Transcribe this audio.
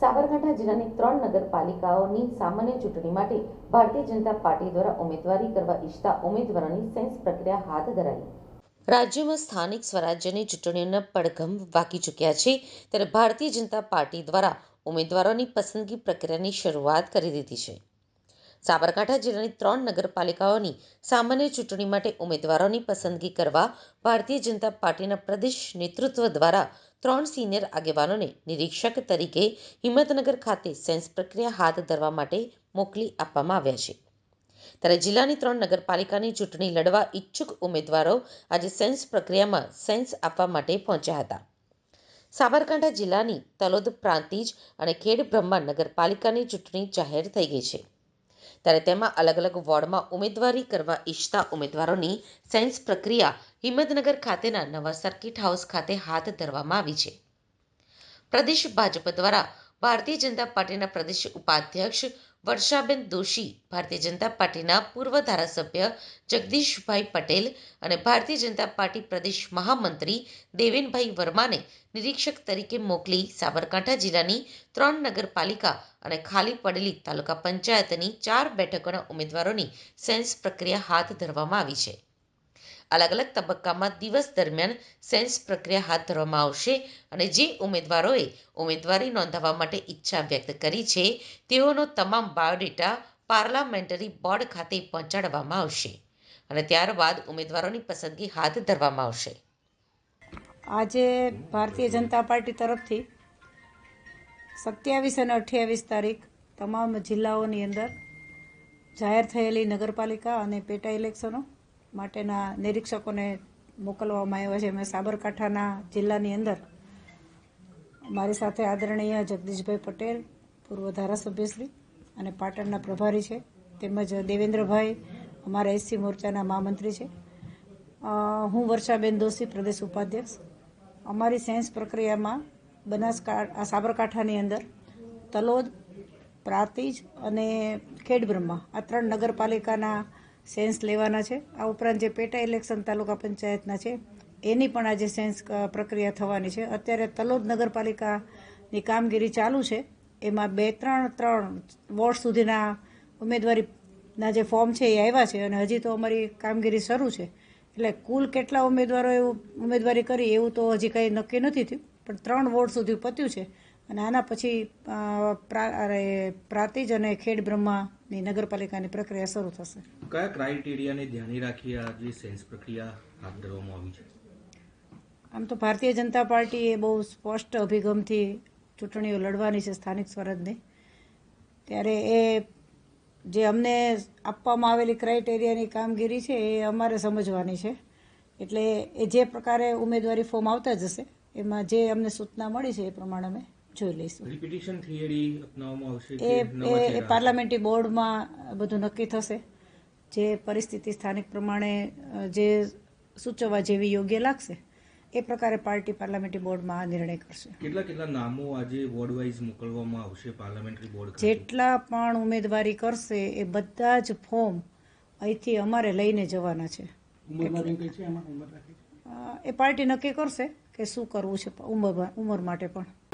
સાબરકાંઠા જિલ્લાની ત્રણ નગરપાલિકાઓની સામાન્ય ચૂંટણી માટે ભારતીય જનતા પાર્ટી દ્વારા ઉમેદવારી કરવા ઈચ્છતા ઉમેદવારોની સેન્સ પ્રક્રિયા હાથ ધરાઈ. રાજ્યમાં સ્થાનિક સ્વરાજ્યની ચૂંટણીઓના પડઘમ વાગી ચૂક્યા છે, ત્યારે ભારતીય જનતા પાર્ટી દ્વારા ઉમેદવારોની પસંદગી પ્રક્રિયાની શરૂઆત કરી દીધી છે. સાબરકાંઠા જિલ્લાની ત્રણ નગરપાલિકાઓની સામાન્ય ચૂંટણી માટે ઉમેદવારોની પસંદગી કરવા ભારતીય જનતા પાર્ટીના પ્રદેશ નેતૃત્વ દ્વારા ત્રણ સિનિયર આગેવાનોને નિરીક્ષક તરીકે હિંમતનગર ખાતે સેન્સ પ્રક્રિયા હાથ ધરવા માટે મોકલી આપવામાં આવ્યા છે. ત્યારે જિલ્લાની ત્રણ નગરપાલિકાની ચૂંટણી લડવા ઈચ્છુક ઉમેદવારો આજે સેન્સ પ્રક્રિયામાં સેન્સ આપવા માટે પહોંચ્યા હતા. સાબરકાંઠા જિલ્લાની તલોદ પ્રાંતિજ અને ખેડ બ્રહ્મા નગરપાલિકાની ચૂંટણી જાહેર થઈ ગઈ છે. ત્યારે તેમાં અલગ અલગ વોર્ડમાં ઉમેદવારી કરવા ઈચ્છતા ઉમેદવારોની સેન્સ પ્રક્રિયા હિંમતનગર ખાતેના નવા સર્કિટ હાઉસ ખાતે હાથ ધરવામાં આવી છે. પ્રદેશ ભાજપ દ્વારા ભારતીય જનતા પાર્ટીના પ્રદેશ ઉપાધ્યક્ષ વર્ષાબેન દોશી, ભારતીય જનતા પાર્ટીના પૂર્વ ધારાસભ્ય જગદીશભાઈ પટેલ અને ભારતીય જનતા પાર્ટી પ્રદેશ મહામંત્રી દેવેનભાઈ વર્માને નિરીક્ષક તરીકે મોકલી સાબરકાંઠા જિલ્લાની ત્રણ નગરપાલિકા અને ખાલી પડેલી તાલુકા પંચાયતની ચાર બેઠકોના ઉમેદવારોની સેન્સ પ્રક્રિયા હાથ ધરવામાં આવી છે. અલગ અલગ તબક્કામાં દિવસ દરમિયાન સેન્સ પ્રક્રિયા હાથ ધરવામાં આવશે અને જે ઉમેદવારોએ ઉમેદવારી નોંધાવવા માટે ઈચ્છા વ્યક્ત કરી છે, તેઓનો તમામ બાયોડેટા પાર્લામેન્ટરી બોર્ડ ખાતે પહોંચાડવામાં આવશે અને ત્યારબાદ ઉમેદવારોની પસંદગી હાથ ધરવામાં આવશે. આજે ભારતીય જનતા પાર્ટી તરફથી સત્યાવીસ અને અઠ્યાવીસ તારીખ તમામ જિલ્લાઓની અંદર જાહેર થયેલી નગરપાલિકા અને પેટા ઇલેક્શનો માટેના નિરીક્ષકોને મોકલવામાં આવ્યા છે. મેં સાબરકાંઠાના જિલ્લાની અંદર મારી સાથે આદરણીય જગદીશભાઈ પટેલ, પૂર્વ ધારાસભ્યશ્રી અને પાટણના પ્રભારી છે. તેમજ દેવેન્દ્રભાઈ, અમારા એસસી મોરચાના મહામંત્રી છે. હું વર્ષાબેન દોશી, પ્રદેશ ઉપાધ્યક્ષ. અમારી સેન્સ પ્રક્રિયામાં બનાસકાંઠા સાબરકાંઠાની અંદર તલોદ, પ્રાતિજ અને ખેડબ્રહ્મા, આ ત્રણ નગરપાલિકાના સેન્સ લેવાના છે. આ ઉપરાંત જે પેટા ઇલેક્શન તાલુકા પંચાયતના છે, એની પણ આજે સેન્સ પ્રક્રિયા થવાની છે. અત્યારે તલોદ નગરપાલિકાની કામગીરી ચાલુ છે. એમાં બે, ત્રણ ત્રણ વોર્ડ સુધીના ઉમેદવારીના જે ફોર્મ છે એ આવ્યા છે અને હજી તો અમારી કામગીરી શરૂ છે. એટલે કુલ કેટલા ઉમેદવારો એવું ઉમેદવારી કરી એવું તો હજી કંઈ નક્કી નથી થયું. પણ ત્રણ વોર્ડ સુધી પત્યું છે. અને આના પછી પ્રાતિજ અને ખેડ બ્રહ્માની નગરપાલિકાની પ્રક્રિયા શરૂ થશે. કયા ક્રાઇટેરિયાને ધ્યાને રાખી આ જે સેન્સ પ્રક્રિયા હાથ ધરવામાં આવી છે? આમ તો ભારતીય જનતા પાર્ટી એ બહુ સ્પષ્ટ અભિગમથી ચૂંટણીઓ લડવાની છે સ્થાનિક સ્વરાજની. ત્યારે એ જે અમને આપવામાં આવેલી ક્રાઇટેરિયાની કામગીરી છે એ અમારે સમજવાની છે. એટલે એ જે પ્રકારે ઉમેદવારી ફોર્મ આવતા જશે એમાં જે અમને સૂચના મળી છે એ પ્રમાણે અમે જોઈ લઈશું. રિપીટિશન થિયરી અપનાવવામાં આવશે એ? પાર્લામેન્ટરી બોર્ડમાં બધું નક્કી થશે. જે પરિસ્થિતિ સ્થાનિક પ્રમાણે જે સૂચવવા જેવી યોગ્ય લાગશે એ પ્રકારે પાર્ટી પાર્લામેન્ટરી બોર્ડમાં આ નિર્ણય કરશે. કેટલા કેટલા નામો આજે વોર્ડ વાઇઝ મોકલવામાં આવશે પાર્લામેન્ટરી બોર્ડ જેટલા પણ ઉમેદવારી કરશે એ બધા જ ફોર્મ અહીંથી અમારે લઈને જવાના છે. એ પાર્ટી નક્કી કરશે કે શું કરવું છે ઉંમર ઉંમર માટે પણ.